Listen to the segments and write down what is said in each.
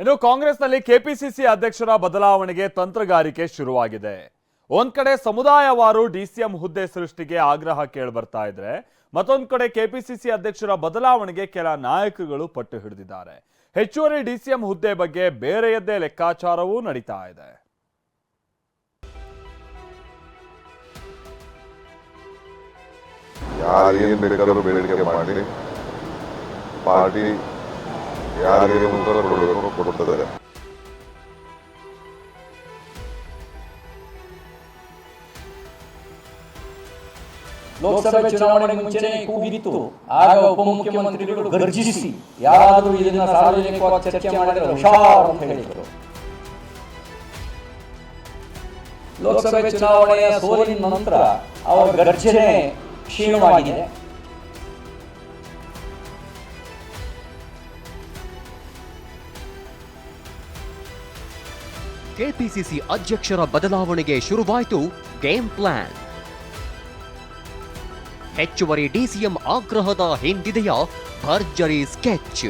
ಇನ್ನು ಕಾಂಗ್ರೆಸ್ನಲ್ಲಿ ಕೆಪಿಸಿಸಿ ಅಧ್ಯಕ್ಷರ ಬದಲಾವಣೆಗೆ ತಂತ್ರಗಾರಿಕೆ ಶುರುವಾಗಿದೆ. ಒಂದ್ ಕಡೆ ಸಮುದಾಯವಾರು ಡಿಸಿಎಂ ಹುದ್ದೆ ಸೃಷ್ಟಿಗೆ ಆಗ್ರಹ ಕೇಳ್ಬರ್ತಾ ಇದ್ರೆ, ಮತ್ತೊಂದ್ ಕಡೆ ಕೆಪಿಸಿಸಿ ಅಧ್ಯಕ್ಷರ ಬದಲಾವಣೆಗೆ ಕೆಲ ನಾಯಕರುಗಳು ಪಟ್ಟು ಹಿಡಿದಿದ್ದಾರೆ. ಹೆಚ್ಚುವರಿ ಡಿಸಿಎಂ ಹುದ್ದೆ ಬಗ್ಗೆ ಬೇರೆಯದ್ದೇ ಲೆಕ್ಕಾಚಾರವೂ ನಡೀತಾ ಇದೆ. ಯಾರೇನು ಬೇಕಾದ್ರೂ ಬೇಡಿಕೆ ಮಾಡಿ. ಪಾರ್ಟಿ ಯಾರಿಗೆ ಉತ್ತರ ಕೊಡಬೇಕು ಕೊಡುತ್ತದೆ ಲೋಕಸಭೆ ಚುನಾವಣೆ ಮುಂಚೆನೆ ಕೂಗಿತ್ತು. ಆಗ ಉಪಮುಖ್ಯಮಂತ್ರಿಗಳು ಗರ್ಜಿಸಿ, ಯಾರಾದರೂ ಇದನ್ನ ಸಾರ್ವಜನಿಕವಾಗಿ ಚರ್ಚೆ ಮಾಡಿದರೆ ಹುಷಾರ್ ಅಂತ ಹೇಳಿದರು. ಲೋಕಸಭೆ ಚುನಾವಣೆಯ ಸೋಲಿನ ನಂತರ ಅವರ ಗರ್ಜನೆ ಕ್ಷೀಣವಾಗಿದೆ. ಕೆಪಿಸಿಸಿ ಅಧ್ಯಕ್ಷರ ಬದಲಾವಣೆಗೆ ಶುರುವಾಯಿತು ಗೇಮ್ ಪ್ಲಾನ್. ಹೆಚ್ಚುವರಿ ಡಿಸಿಎಂ ಆಗ್ರಹದ ಹಿಂದಿದೆಯ ಭರ್ಜರಿ ಸ್ಕೆಚ್.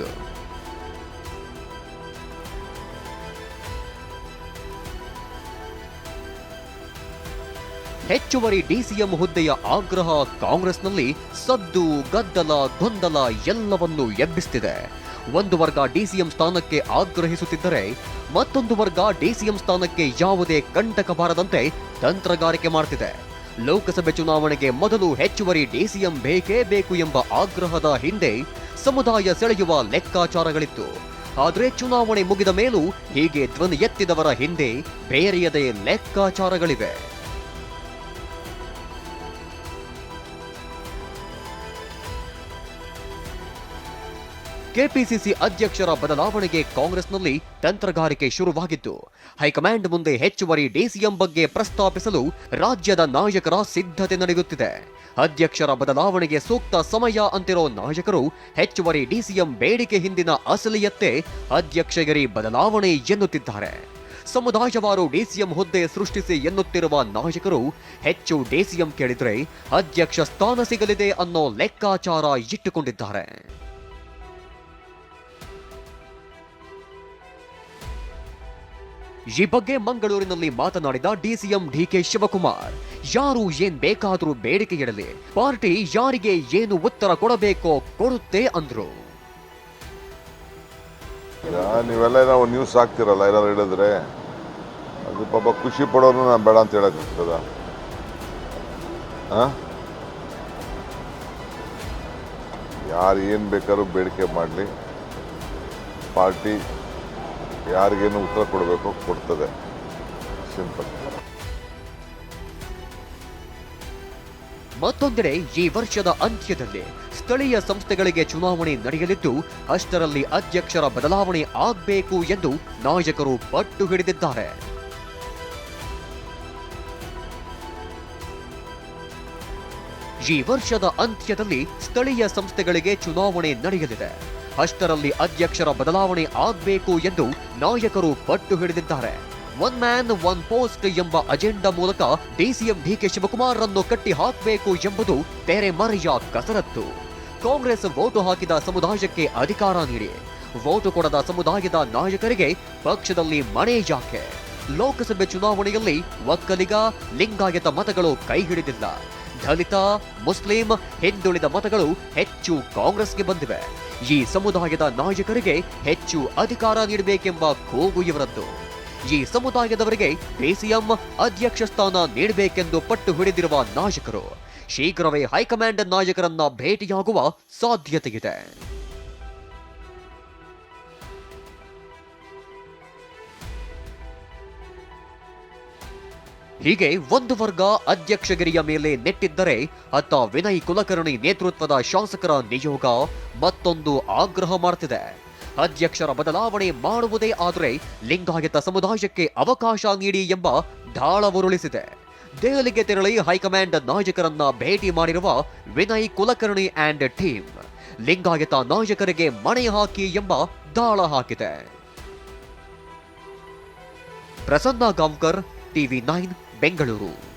ಹೆಚ್ಚುವರಿ ಡಿಸಿಎಂ ಹುದ್ದೆಯ ಆಗ್ರಹ ಕಾಂಗ್ರೆಸ್ನಲ್ಲಿ ಸದ್ದು ಗದ್ದಲ ಗೊಂದಲ ಎಲ್ಲವನ್ನೂ ಎಬ್ಬಿಸ್ತಿದೆ. ಒಂದು ವರ್ಗ ಡಿಸಿಎಂ ಸ್ಥಾನಕ್ಕೆ ಆಗ್ರಹಿಸುತ್ತಿದ್ದರೆ ಮತ್ತೊಂದು ವರ್ಗ ಡಿಸಿಎಂ ಸ್ಥಾನಕ್ಕೆ ಯಾವುದೇ ಕಂಟಕ ಬಾರದಂತೆ ತಂತ್ರಗಾರಿಕೆ ಮಾಡ್ತಿದೆ. ಲೋಕಸಭೆ ಚುನಾವಣೆಗೆ ಮೊದಲು ಹೆಚ್ಚುವರಿ ಡಿಸಿಎಂ ಬೇಕೇ ಬೇಕು ಎಂಬ ಆಗ್ರಹದ ಹಿಂದೆ ಸಮುದಾಯ ಸೆಳೆಯುವ ಲೆಕ್ಕಾಚಾರಗಳಿತ್ತು. ಆದರೆ ಚುನಾವಣೆ ಮುಗಿದ ಮೇಲೂ ಹೀಗೆ ಧ್ವನಿ ಎತ್ತಿದವರ ಹಿಂದೆ ಬೇರೆಯದೇ ಲೆಕ್ಕಾಚಾರಗಳಿವೆ. ಕೆಪಿಸಿಸಿ ಅಧ್ಯಕ್ಷರ ಬದಲಾವಣೆಗೆ ಕಾಂಗ್ರೆಸ್ನಲ್ಲಿ ತಂತ್ರಗಾರಿಕೆ ಶುರುವಾಗಿದ್ದು, ಹೈಕಮಾಂಡ್ ಮುಂದೆ ಹೆಚ್ಚುವರಿ ಡಿಸಿಎಂ ಬಗ್ಗೆ ಪ್ರಸ್ತಾಪಿಸಲು ರಾಜ್ಯದ ನಾಯಕರ ಸಿದ್ಧತೆ ನಡೆಯುತ್ತಿದೆ. ಅಧ್ಯಕ್ಷರ ಬದಲಾವಣೆಗೆ ಸೂಕ್ತ ಸಮಯ ಅಂತಿರೋ ನಾಯಕರು ಹೆಚ್ಚುವರಿ ಡಿಸಿಎಂ ಬೇಡಿಕೆ ಹಿಂದಿನ ಅಸಲಿಯತ್ತೆ ಅಧ್ಯಕ್ಷಗಿರಿ ಬದಲಾವಣೆ ಎನ್ನುತ್ತಿದ್ದಾರೆ. ಸಮುದಾಯವಾರು ಡಿಸಿಎಂ ಹುದ್ದೆ ಸೃಷ್ಟಿಸಿ ಎನ್ನುತ್ತಿರುವ ನಾಯಕರು ಹೆಚ್ಚು ಡಿಸಿಎಂ ಕೇಳಿದರೆ ಅಧ್ಯಕ್ಷ ಸ್ಥಾನ ಸಿಗಲಿದೆ ಅನ್ನೋ ಲೆಕ್ಕಾಚಾರ ಇಟ್ಟುಕೊಂಡಿದ್ದಾರೆ. ಈ ಬಗ್ಗೆ ಮಂಗಳೂರಿನಲ್ಲಿ ಮಾತನಾಡಿದ ಡಿಸಿಎಂ ಡಿಕೆ ಶಿವಕುಮಾರ್, ಯಾರು ಏನ್ ಬೇಕಾದರೂ ಬೇಡಿಕೆ ಇಡಲಿ ಪಾರ್ಟಿ ಯಾರಿಗೆ ಏನು ಉತ್ತರ ಕೊಡಬೇಕೋ ಕೊಡುತ್ತೆ ಅಂದ್ರು. ನೀವೆಲ್ಲ ನಾವು ನ್ಯೂಸ್ ಹಾಕ್ತಿರಲ್ಲ, ಏನಾದ್ರು ಹೇಳಿದ್ರೆ, ಅದು ಪಾಪ ಖುಷಿ ಪಡೋನು ನಾನು ಬೇಡ ಅಂತ ಹೇಳಕ್ಕಾಗ್ತದ ಯಾರು ಏನು ಬೇಕಾದ್ರೂ ಬೇಡಿಕೆ ಮಾಡಲಿ, ಪಾರ್ಟಿ ಯಾರಿಗೇನು ಉತ್ತರ ಕೊಡಬೇಕು, ಕೊಡ್ತದೆ. ಸಿಂಪಲ್ ಮತ್ತೊಂದೆಡೆ, ಈ ವರ್ಷದ ಅಂತ್ಯದಲ್ಲಿ ಸ್ಥಳೀಯ ಸಂಸ್ಥೆಗಳಿಗೆ ಚುನಾವಣೆ ನಡೆಯಲಿದ್ದು, ಅಷ್ಟರಲ್ಲಿ ಅಧ್ಯಕ್ಷರ ಬದಲಾವಣೆ ಆಗಬೇಕು ಎಂದು ನಾಯಕರು ಪಟ್ಟು ಹಿಡಿದಿದ್ದಾರೆ. ಈ ವರ್ಷದ ಅಂತ್ಯದಲ್ಲಿ ಸ್ಥಳೀಯ ಸಂಸ್ಥೆಗಳಿಗೆ ಚುನಾವಣೆ ನಡೆಯಲಿದೆ. ಅಷ್ಟರಲ್ಲಿ ಅಧ್ಯಕ್ಷರ ಬದಲಾವಣೆ ಆಗಬೇಕು ಎಂದು ನಾಯಕರು ಪಟ್ಟು ಹಿಡಿದಿದ್ದಾರೆ. ಒನ್ ಮ್ಯಾನ್, ಒನ್ ಪೋಸ್ಟ್ ಎಂಬ ಅಜೆಂಡಾ ಮೂಲಕ ಡಿಸಿಎಂ ಡಿಕೆ ಶಿವಕುಮಾರ್ ಅನ್ನು ಕಟ್ಟಿ ಹಾಕಬೇಕು ಎಂಬುದು ತೆರೆಮರೆಯ ಕಸರತ್ತು. ಕಾಂಗ್ರೆಸ್ ವೋಟು ಹಾಕಿದ ಸಮುದಾಯಕ್ಕೆ ಅಧಿಕಾರ ನೀಡಿ. ವೋಟು ಕೊಡದ ಸಮುದಾಯದ ನಾಯಕರಿಗೆ ಪಕ್ಷದಲ್ಲಿ ಮಣೆ ಯಾಕೆ? ಲೋಕಸಭೆ ಚುನಾವಣೆಯಲ್ಲಿ ಒಕ್ಕಲಿಗ, ಲಿಂಗಾಯತ ಮತಗಳು ಕೈ ಹಿಡಿದಿಲ್ಲ. ದಲಿತ, ಮುಸ್ಲಿಂ, ಹಿಂದುಳಿದ ಮತಗಳು ಹೆಚ್ಚು ಕಾಂಗ್ರೆಸ್ಗೆ ಬಂದಿವೆ. ಈ ಸಮುದಾಯದ ನಾಯಕರಿಗೆ ಹೆಚ್ಚು ಅಧಿಕಾರ ನೀಡಬೇಕೆಂಬ ಕೂಗು ಇವರದ್ದು. ಈ ಸಮುದಾಯದವರಿಗೆ ಪಿಸಿಎಂ ಅಧ್ಯಕ್ಷ ಸ್ಥಾನ ನೀಡಬೇಕೆಂದು ಪಟ್ಟು ಹಿಡಿದಿರುವ ನಾಯಕರು, ಶೀಘ್ರವೇ ಹೈಕಮಾಂಡ್ ನಾಯಕರನ್ನ ಭೇಟಿಯಾಗುವ ಸಾಧ್ಯತೆಯಿದೆ. ಹೀಗೆ ಒಂದು ವರ್ಗ ಅಧ್ಯಕ್ಷಗಿರಿಯ ಮೇಲೆ ನೆಟ್ಟಿದ್ದರೆ ಅತ್ತ ವಿನಯ್ ಕುಲಕರ್ಣಿ ನೇತೃತ್ವದ ಶಾಸಕರ ನಿಯೋಗ ಮತ್ತೊಂದು ಆಗ್ರಹ ಮಾಡ್ತಿದೆ. ಅಧ್ಯಕ್ಷರ ಬದಲಾವಣೆ ಮಾಡುವುದೇ ಆದರೆ ಲಿಂಗಾಯತ ಸಮುದಾಯಕ್ಕೆ ಅವಕಾಶ ನೀಡಿ ಎಂಬ ಢಾಳ ಉರುಳಿಸಿದೆ. ದೆಹಲಿಗೆ ತೆರಳಿ ಹೈಕಮಾಂಡ್ ನಾಯಕರನ್ನ ಭೇಟಿ ಮಾಡಿರುವ ವಿನಯ್ ಕುಲಕರ್ಣಿ ಆಂಡ್ ಟೀಮ್ ಲಿಂಗಾಯತ ನಾಯಕರಿಗೆ ಮಣೆ ಹಾಕಿ ಎಂಬ ದಾಳ ಹಾಕಿದೆ. Prasanna Gaonkar, TV nine Bengaluru.